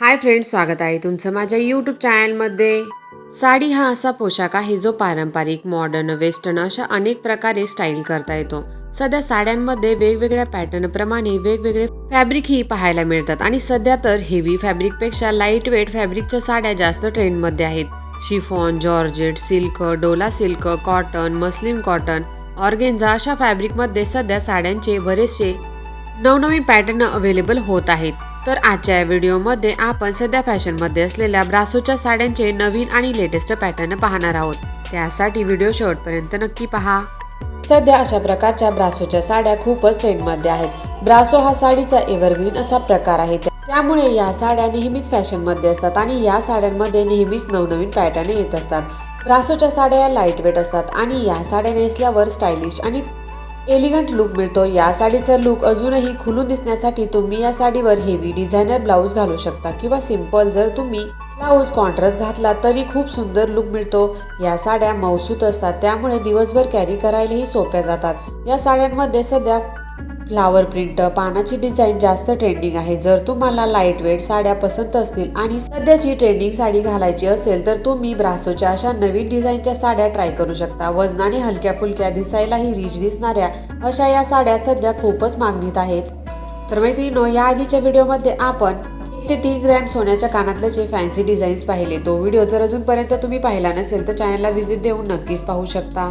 Hi friends स्वागत आहे तुमचं माझ्या यूट्यूब चॅनलमध्ये साडी हा असा पोशाख आहे जो पारंपरिक मॉडर्न वेस्टर्न अशा अनेक प्रकारे स्टाईल करता येतो. सध्या साड्यांमध्ये वेगवेगळ्या पॅटर्न प्रमाणे वेगवेगळे फॅब्रिक ही पाहायला मिळतात आणि सध्या तर हेवी फॅब्रिकपेक्षा लाइट वेट फॅब्रिकच्या साड्या जास्त ट्रेंडमध्ये आहेत. Chiffon georgette silk Dola silk cotton muslin cotton organza अशा फॅब्रिकमध्ये सध्या साड्यांचे बरेचसे नवनवीन पॅटर्न अवेलेबल होत आहेत. तर आजच्या या व्हिडिओमध्ये आपण सध्या फॅशनमध्ये असलेल्या ब्रासोच्या साड्यांचे नवीन आणि लेटेस्ट पॅटर्न पाहणार आहोत. त्यासाठी व्हिडिओ शेवटपर्यंत नक्की पहा. सध्या अशा प्रकारच्या ब्रासोच्या साड्या खूपच ट्रेंडमध्ये आहेत. ब्रासो हा साडीचा एव्हरग्रीन असा प्रकार आहे. त्यामुळे या साड्या नेहमीच फॅशनमध्ये असतात आणि या साड्यांमध्ये नेहमीच नवनवीन पॅटर्न येत असतात. ब्रासोच्या साड्या लाइट वेट असतात आणि या साड्या नेसल्यावर स्टायलिश आणि एलिगंट लुक मिळतो. या साडीचा लुक अजूनही खुलून दिसण्यासाठी तुम्ही या साडीवर हेवी डिझायनर ब्लाऊज घालू शकता किंवा सिंपल जर तुम्ही ब्लाऊज कॉन्ट्रास्ट घातला तरी खूप सुंदर लुक मिळतो. या साड्या मौसूत असतात. त्यामुळे दिवसभर कॅरी करायलाही सोप्या जातात. या साड्यांमध्ये सध्या फ्लावर प्रिंट पानाची डिझाईन जास्त ट्रेंडिंग आहे. जर तुम्हाला लाइट वेट साड्या पसंत असतील आणि सध्याची ट्रेंडिंग साडी घालायची असेल तर तुम्ही ब्रासोच्या अशा नवीन डिझाईनच्या साड्या ट्राय करू शकता. वजनाने हलक्या फुलक्या दिसायलाही रिच दिसणाऱ्या अशा या साड्या सध्या खूपच मागणीत आहेत. तर मैत्रिणीनो या आधीच्या व्हिडिओमध्ये आपण ते तीन ग्रॅम सोन्याच्या कानातल्याचे फॅन्सी डिझाईन्स पाहिले तो व्हिडिओ जर अजूनपर्यंत तुम्ही पाहिला नसेल तर चॅनलला व्हिजिट देऊन नक्कीच पाहू शकता.